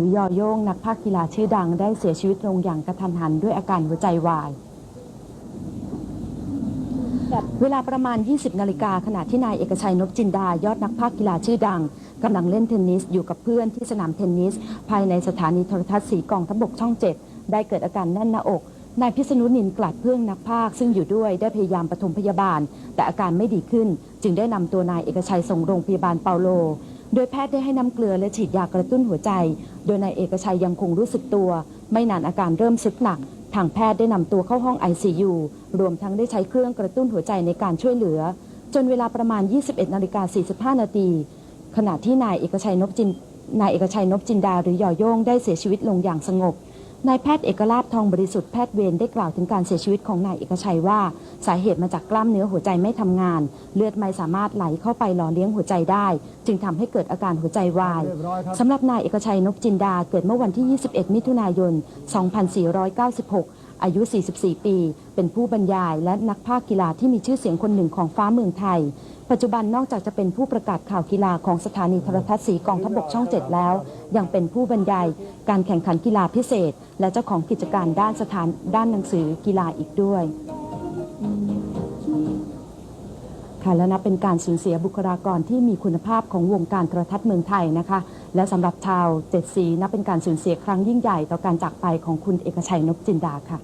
หรือยอโย่งนักภาคกีฬาชื่อดังได้เสียชีวิตลงอย่างกระทันหันด้วยอาการหัวใจวาย เวลาประมาณ 20 นาฬิกาขณะที่นายเอกชัยนพจินดายอดนักภาคกีฬาชื่อดังกำลังเล่นเทนนิสอยู่กับเพื่อนที่สนามเทนนิส ภายในสถานีโทรทัศน์สีกองทพบกช่อง7ได้เกิดอาการแน่นหน้าอกนายพิษณุนินกลัดเพื่องนักภาคซึ่งอยู่ด้วยได้พยายามปฐมพยาบาล แต่อาการไม่ดีขึ้น จึงได้นำตัวนายเอกชัยส่งโรงพยาบาลเปาโล โดยแพทย์ได้ให้น้ำเกลือและฉีดยากระตุ้นหัวใจ โดยนายเอกชัยยังคงรู้สึกตัว ไม่นานอาการเริ่มสึกหนัก ทางแพทย์ได้นำตัวเข้าห้อง ICU รวมทั้งได้ใช้เครื่องกระตุ้นหัวใจในการช่วยเหลือ จนเวลาประมาณ 21นาฬิกา45 นาที ขณะที่นายเอกชัยนบจินนายเอกชัยนบจินดาหรือยอโย่งได้เสียชีวิตลงอย่างสงบ นายแพทย์เอกลาภทองบริสุทธิ์แพทย์เวรได้กล่าวถึงการเสียชีวิตของนายเอกชัยว่า สาเหตุมาจากกล้ามเนื้อหัวใจไม่ทำงาน เลือดไม่สามารถไหลเข้าไปหล่อเลี้ยงหัวใจได้ จึงทำให้เกิดอาการหัวใจวายสำหรับนายเอกชัยนพจินดาเกิดเมื่อวันที่ 21 มิถุนายน 2496 อายุ 44 ปี เป็นผู้บรรยายและนักภาคกีฬาที่มีชื่อเสียงคนหนึ่งของฟ้าเมืองไทย ปัจจุบันนอกจากจะเป็นผู้ประกาศข่าวกีฬาของสถานีโทรทัศน์สีกองทพบกช่อง 7 แล้ว ยังเป็นผู้บรรยาย การแข่งขันกีฬาพิเศษ และเจ้าของกิจการด้านสถานด้านหนังสือกีฬาอีกด้วยค่ะและนับเป็นการสูญเสียบุคลากรที่มีคุณภาพของวงการโทรทัศน์เมืองไทยนะคะ และสำหรับชาวเจ็ดสีนับเป็นการสูญเสียครั้งยิ่งใหญ่ต่อการจากไปของคุณเอกชัยนพจินดาค่ะ